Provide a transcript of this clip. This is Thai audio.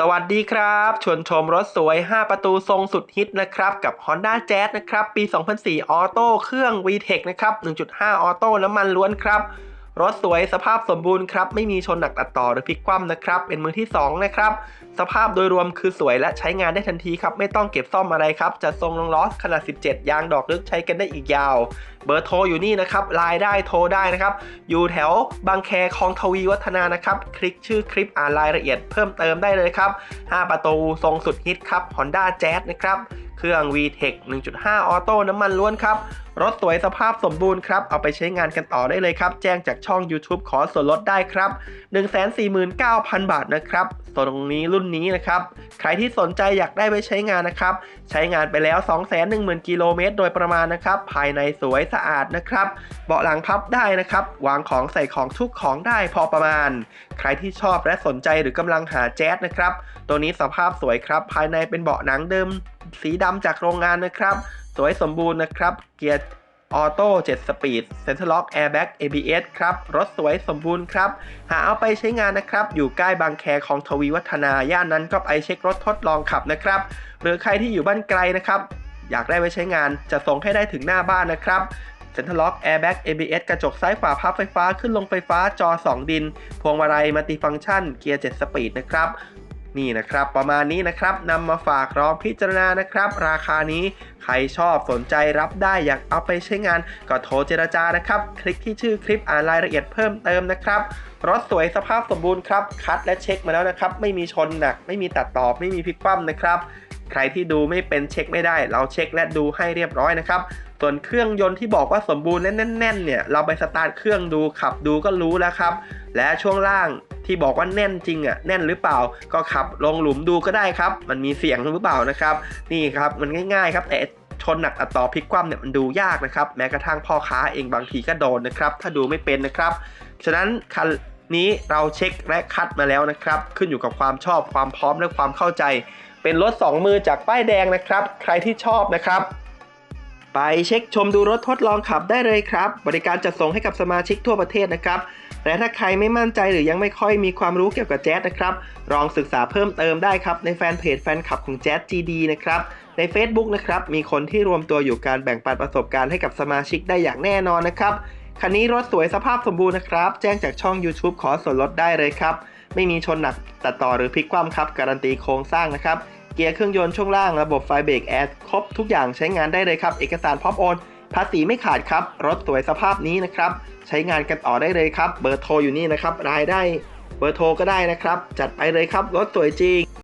สวัสดีครับ ชวนชมรถสวย 5 ประตูทรงสุดฮิตนะครับ กับ Honda Jazz นะครับ ปี 2004 ออโต้เครื่อง VTEC นะครับ 1.5 ออโต้น้ำมันล้วนครับ รถสวยสภาพสมบูรณ์ครับ ไม่มีชนหนักตัดต่อหรือพลิกคว่ำนะครับ เป็นมือที่ 2 นะครับ สภาพโดยรวมคือสวยและใช้งานได้ทันทีครับ ไม่ต้องเก็บซ่อมอะไรครับ จะทรงลงล้อขนาด 17 ยางดอกลึกใช้กันได้อีกยาว เบอร์โทรอยู่นี่นะครับไลน์ได้โทรได้นะครับ อยู่แถวบางแคคลองทวีวัฒนานะครับ คลิกชื่อคลิปอ่านรายละเอียดเพิ่มเติมได้เลยครับ 5 ประตูทรงสุดฮิตครับ Honda Jazz นะครับ รื่อง VTEC 1.5 ออโต้น้ำมันล้วนครับ รถสวยสภาพสมบูรณ์ครับ เอาไปใช้งานกันต่อได้เลยครับ แจ้งจากช่อง YouTube ขอส่วนลดได้ครับ 149,000 บาทนะครับตรงนี้รุ่นนี้นะครับ ใครที่สนใจอยากได้ไปใช้งานนะครับ ใช้งานไปแล้ว 210,000 กิโลเมตรโดยประมาณนะครับ ภายในสวยสะอาดนะครับ เบาะหลังพับได้นะครับ วางของใส่ของทุกของได้พอประมาณ ใครที่ชอบและสนใจหรือกำลังหาแจ๊สนะครับ ตัวนี้สภาพสวยครับ ภายในเป็นเบาะหนังเดิม สีดำจากโรงงานนะครับ สวยสมบูรณ์นะครับ เกียร์ออโต้7สปีดเซ็นทรัลล็อกแอร์แบ็ก ABS ครับ รถสวยสมบูรณ์ครับ หาเอาไปใช้งานนะครับ อยู่ใกล้บางแคของทวีวัฒนา ย่านนั้นก็ไปเช็ครถทดลองขับนะครับ หรือใครที่อยู่บ้านไกลนะครับ อยากได้ไปใช้งานจะส่งให้ได้ถึงหน้าบ้านนะครับเซ็นทรัลล็อกแอร์แบ็ก ABS กระจกซ้ายขวาพับไฟฟ้าขึ้นลงไฟฟ้าจอ 2 ดิน พวงมาลัยมัลติฟังก์ชัน เกียร์ 7 สปีดนะครับ นี่นะครับ ประมาณนี้นะครับนำมาฝากรองพิจารณานะครับ ราคานี้ใครชอบสนใจรับได้อยากเอาไปใช้งาน ก็โทรเจรจานะครับ คลิกที่ชื่อคลิปอ่านรายละเอียดเพิ่มเติมนะครับรถสวยสภาพสมบูรณ์ครับ คัดและเช็คมาแล้วนะครับ ไม่มีชนหนัก ไม่มีตัดต่อไม่มีพลิกคว่ำนะครับ ใครที่ดูไม่เป็นเช็คไม่ได้ เราเช็คและดูให้เรียบร้อยนะครับ ส่วนเครื่องยนต์ที่บอกว่าสมบูรณ์แน่นๆเนี่ยเราไปสตาร์ทเครื่องดูขับดูก็รู้แล้วครับ และช่วงล่างที่บอกว่าแน่นจริงอะแน่นหรือเปล่าก็ขับลงหลุมดูก็ได้ครับ มันมีเสียงหรือเปล่านะครับ นี่ครับมันง่าย ๆ ครับแต่ชนหนักตัดต่อพลิกคว่ำเนี่ยมันดูยากนะครับ แม้กระทั่งพ่อค้าเองบางทีก็โดนนะครับ ถ้าดูไม่เป็นนะครับ ฉะนั้นคันนี้เราเช็คและคัดมาแล้วนะครับ ขึ้นอยู่กับความชอบความพร้อมและความเข้าใจ เป็นรถ 2 มือจากป้ายแดงนะครับ ใครที่ชอบนะครับ ไปเช็คชมดูรถทดลองขับได้เลยครับ บริการจัดส่งให้กับสมาชิกทั่วประเทศนะครับ และถ้าใครไม่มั่นใจหรือยังไม่ค่อยมีความรู้เกี่ยวกับแจ๊สนะครับ ลองศึกษาเพิ่มเติมได้ครับ ในแฟนเพจแฟนคลับของแจ๊ส GD นะครับ ใน Facebook นะครับ มีคนที่รวมตัวอยู่การแบ่งปันประสบการณ์ให้กับสมาชิกได้อย่างแน่นอนนะครับ คันนี้รถสวยสภาพสมบูรณ์นะครับ แจ้งจากช่อง YouTube ขอส่วนลดได้เลยครับ ไม่มีชนหนักตัดต่อหรือพลิกคว่ำครับ การันตีโครงสร้างนะครับ เกียร์เครื่องยนต์ช่วงล่างระบบไฟเบรกแอร์ครบทุกอย่างใช้งานได้เลยครับ เอกสารพร้อมโอน ภาษีไม่ขาดครับ รถสวยสภาพนี้นะครับ ใช้งานกันต่อได้เลยครับ เบอร์โทรอยู่นี่นะครับ รายได้เบอร์โทรก็ได้นะครับ จัดไปเลยครับ รถสวยจริง